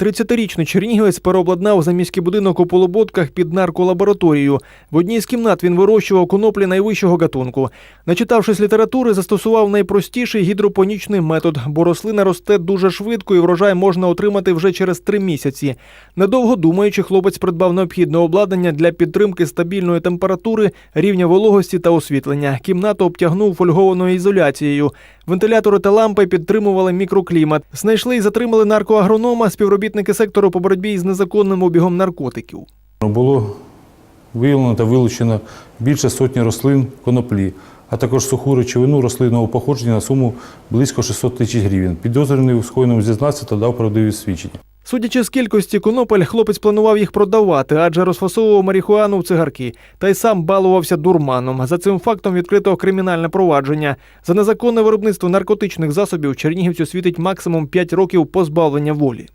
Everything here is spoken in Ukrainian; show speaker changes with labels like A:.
A: 30-річний чернігівець переобладнав заміський будинок у Полуботках під нарколабораторію. В одній з кімнат він вирощував коноплі найвищого гатунку. Начитавшись літератури, застосував найпростіший гідропонічний метод, бо рослина росте дуже швидко і врожай можна отримати вже через три місяці. Недовго думаючи, хлопець придбав необхідне обладнання для підтримки стабільної температури, рівня вологості та освітлення. Кімнату обтягнув фольгованою ізоляцією. Вентилятори та лампи підтримували мікроклімат. Знайшли і затримали наркоагронома, співробітники сектору по боротьбі з незаконним обігом наркотиків.
B: Було виявлено та вилучено більше сотні рослин коноплі, а також суху речовину рослинного походження на суму близько 600 тисяч гривень. Підозрюваний у скоєному зізнався та дав правдиві свідчення.
A: Судячи з кількості конопель, хлопець планував їх продавати, адже розфасовував марихуану в цигарки, та й сам балувався дурманом. За цим фактом відкрито кримінальне провадження. За незаконне виробництво наркотичних засобів Чернігівцю світить максимум 5 років позбавлення волі.